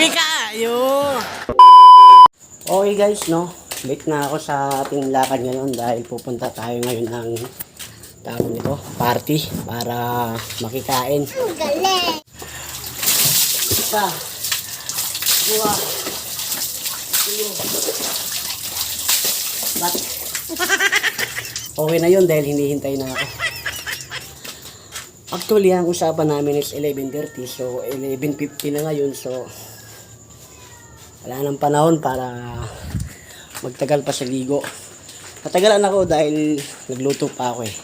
Pikayo! Okay guys, no? Late na ako sa ating lakad ngayon dahil pupunta tayo ngayon ng tawag nito, party para makikain. Galing! Isa, dua, tilo, bat. Okay na yun dahil hinihintay na ako. Actually, ang usapan namin is 11.30 so 11.50 na ngayon so wala nang panahon para magtagal pa sa ligo. Natagalan ako dahil nagluto pa ako eh.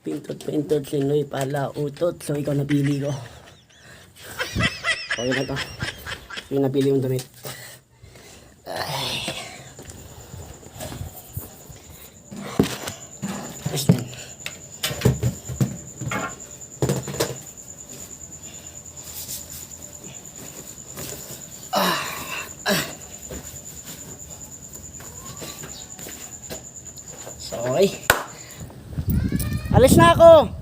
Pintot, pintot, sinoy, pala, utot. So ikaw napili ko. Okay na to. Yung napili yung damit. So, okay. Alis na ako.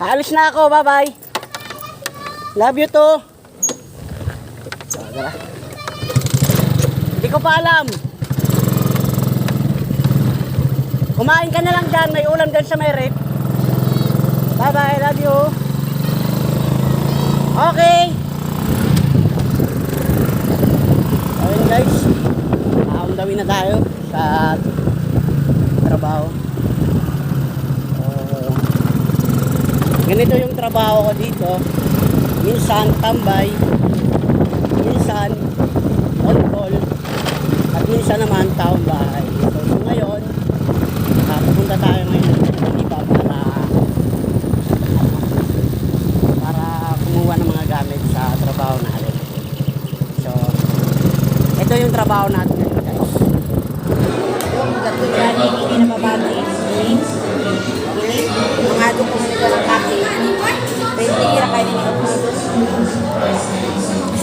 Alis na ako. Bye-bye. Love you too. So, tara. Hindi ko pa alam. Kumain ka na lang dyan. May ulam dyan sa may rep. Bye-bye. Love you. Okay. Ayun guys. Aundawin na tayo sa trabaho. Oh. ganito yung trabaho ko dito. Minsan tambay, minsan on call, at minsan naman taong bahay. So, so ngayon, uh, pupunta tayo ngayon ng iba para para kumuha ng mga gamit sa trabaho natin. So, ito yung trabaho natin